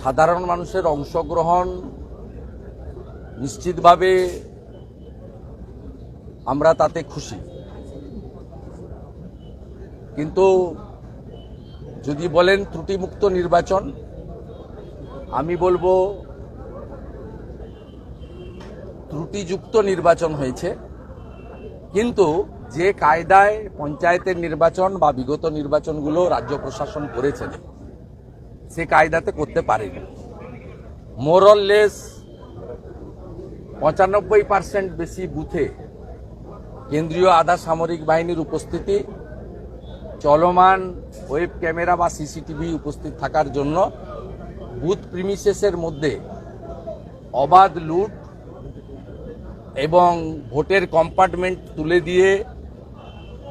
সাধারণ মানুষের অংশগ্রহণ নিশ্চিতভাবে আমরা তাতে খুশি। কিন্তু যদি বলেন ত্রুটিমুক্ত নির্বাচন, আমি বলব ত্রুটিযুক্ত নির্বাচন হয়েছে। কিন্তু যে কায়দায় পঞ্চায়েতের নির্বাচন বা বিগত নির্বাচনগুলো রাজ্য প্রশাসন করেছেন সে কায়দাতে করতে পারেনি। মোরললেস পঁচানব্বই পার্সেন্ট বেশি বুথে কেন্দ্রীয় আধা সামরিক বাহিনীর উপস্থিতি, চলমান ওয়েব ক্যামেরা বা সিসিটিভি উপস্থিত থাকার জন্য বুথ প্রিমিসেসের মধ্যে অবাধ লুট এবং ভোটের কম্পার্টমেন্ট তুলে দিয়ে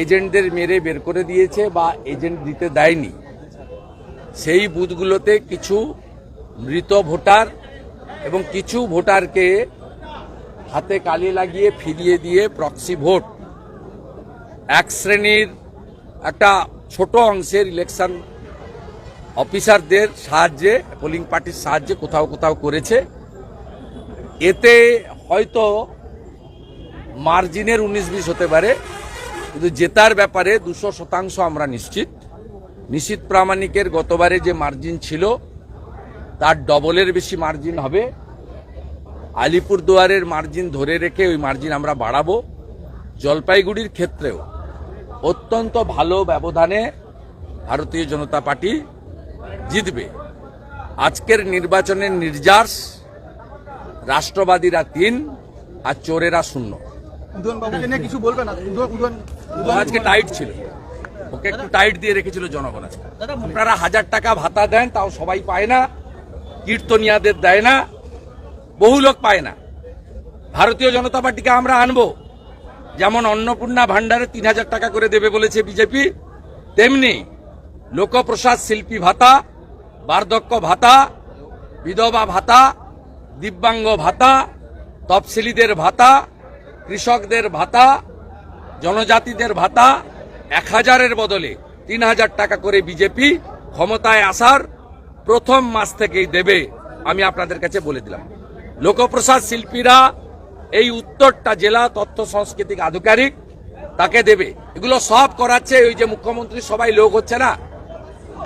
এজেন্টদের মেরে বের করে দিয়েছে বা এজেন্ট দিতে দেয়নি। সেই বুথগুলোতে কিছু মৃত ভোটার এবং কিছু ভোটারকে হাতে কালি লাগিয়ে ফিরিয়ে দিয়ে প্রক্সি ভোট এক শ্রেণির একটা ছোট অংশের ইলেকশন অফিসারদের সাহায্যে পোলিং পার্টির সাহায্যে কোথাও কোথাও করেছে। এতে হয়তো মার্জিনের উনিশ বিশ হতে পারে। কিন্তু জেতার ব্যাপারে দুশো শতাংশ আমরা নিশ্চিত। নিশ্চিত প্রামাণিকের গতবারে যে মার্জিন ছিল, তার ডবলের বেশি মার্জিন হবে। আলিপুরদুয়ারের মার্জিন ধরে রেখে ওই মার্জিন আমরা বাড়াবো। জলপাইগুড়ির ক্ষেত্রেও অত্যন্ত ভালো ব্যবধানে ভারতীয় জনতা পার্টি জিতবে। আজকের নির্বাচনের নির্যাস, রাষ্ট্রবাদীরা তিন আর চোরেরা শূন্য। কিছু বলবেন? আজকে টাইট ছিল। ওকে একটু টাইট দিয়ে রেখেছিল জনগণ আজকে। আপনারা হাজার টাকা ভাতা দেন, তাও সবাই পায় না, কীর্তনিয়াদের দেয় না, বহু লোক পায় না। ভারতীয় জনতা পার্টিকে আমরা আনব। যেমন অন্নপূর্ণা ভান্ডারে তিন হাজার টাকা করে দেবে বলেছে বিজেপি, তেমনি লোকপ্রসাদ শিল্পী ভাতা, বার্ধক্য ভাতা, বিধবা ভাতা, দিব্যাঙ্গ ভাতা, তফসিলিদের ভাতা, কৃষকদের ভাতা জনজাতিদের ভাতা এক হাজারের বদলে তিন হাজার টাকা করে বিজেপি ক্ষমতায় আসার প্রথম মাস থেকেই দেবে, আমি আপনাদের কাছে বলে দিলাম। লোকপ্রসাদ শিল্পীরা এই উত্তরটা জেলা তথ্য সাংস্কৃতিক আধিকারিক তাকে দেবে। এগুলো সব করাচ্ছে ওই যে মুখ্যমন্ত্রী, সবাই লোক হচ্ছে না।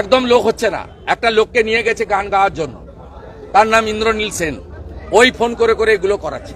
একদম লোক হচ্ছে না। একটা লোককে নিয়ে গেছে গান গাওয়ার জন্য। তার নাম ইন্দ্রনীল সেন। ওই ফোন করে করে এগুলো করাচ্ছে।